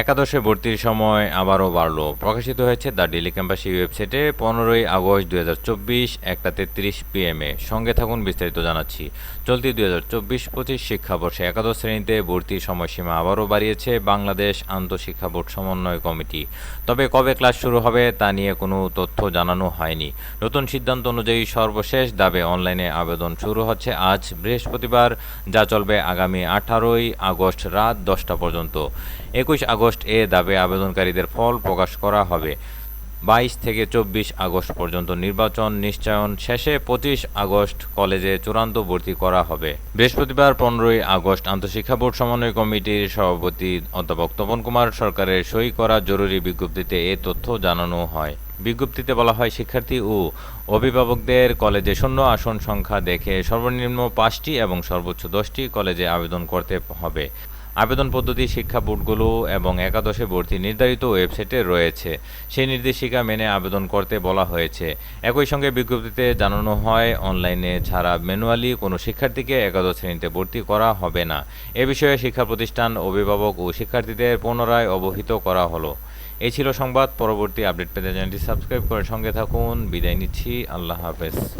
একাদশে ভর্তির সময় আবারও বাড়ল। প্রকাশিত হয়েছে দ্য ডেলি ক্যাম্পাসি ওয়েবসাইটে পনেরোই আগস্ট দুই হাজার চব্বিশ একটা তেত্রিশ পিএমে। সঙ্গে থাকুন বিস্তারিত জানাচ্ছি। চলতি দুই হাজার চব্বিশ পঁচিশ শিক্ষাবর্ষে একাদশ শ্রেণীতে ভর্তির সময়সীমা আবারও বাড়িয়েছে বাংলাদেশ আন্তঃশিক্ষা বোর্ড সমন্বয় কমিটি। তবে কবে ক্লাস শুরু হবে তা নিয়ে কোনো তথ্য জানানো হয়নি। নতুন সিদ্ধান্ত অনুযায়ী সর্বশেষ দাবে অনলাইনে আবেদন শুরু হচ্ছে আজ বৃহস্পতিবার, যা চলবে আগামী আঠারোই আগস্ট রাত দশটা পর্যন্ত। একুশ আগস্ট এ দাবে আবেদনকারীদের ফল প্রকাশ করা হবে। বাইশ থেকে চব্বিশ আগস্ট পর্যন্ত নির্বাচন নিশ্চয়ন শেষে পঁচিশ আগস্ট কলেজে চূড়ান্ত ভর্তি করা হবে। বৃহস্পতিবার পনেরোই আগস্ট আন্তঃশিক্ষা বোর্ড সমন্বয় কমিটির সভাপতি অধ্যাপক তপন কুমার সরকারের সই করা জরুরি বিজ্ঞপ্তিতে এ তথ্য জানানো হয়। বিজ্ঞপ্তিতে বলা হয়, শিক্ষার্থী ও অভিভাবকদের কলেজে শূন্য আসন সংখ্যা দেখে সর্বনিম্ন পাঁচটি এবং সর্বোচ্চ দশটি কলেজে আবেদন করতে হবে। আবেদন পদ্ধতি, শিক্ষা বোর্ডগুলো এবং একাদশে ভর্তি নির্ধারিত ওয়েবসাইটে রয়েছে। সেই নির্দেশিকা মেনে আবেদন করতে বলা হয়েছে। একই সঙ্গে বিজ্ঞপ্তিতে জানানো হয়, অনলাইনে ছাড়া ম্যানুয়ালি কোনো শিক্ষার্থীকে একাদশ শ্রেণীতে ভর্তি করা হবে না। এ বিষয়ে শিক্ষা প্রতিষ্ঠান, অভিভাবক ও শিক্ষার্থীদের পুনরায় অবহিত করা হলো। এই ছিল সংবাদ। পরবর্তী আপডেট পেতে চ্যানেলটি সাবস্ক্রাইব করে সঙ্গে থাকুন। বিদায় নিচ্ছি। আল্লাহ হাফেজ।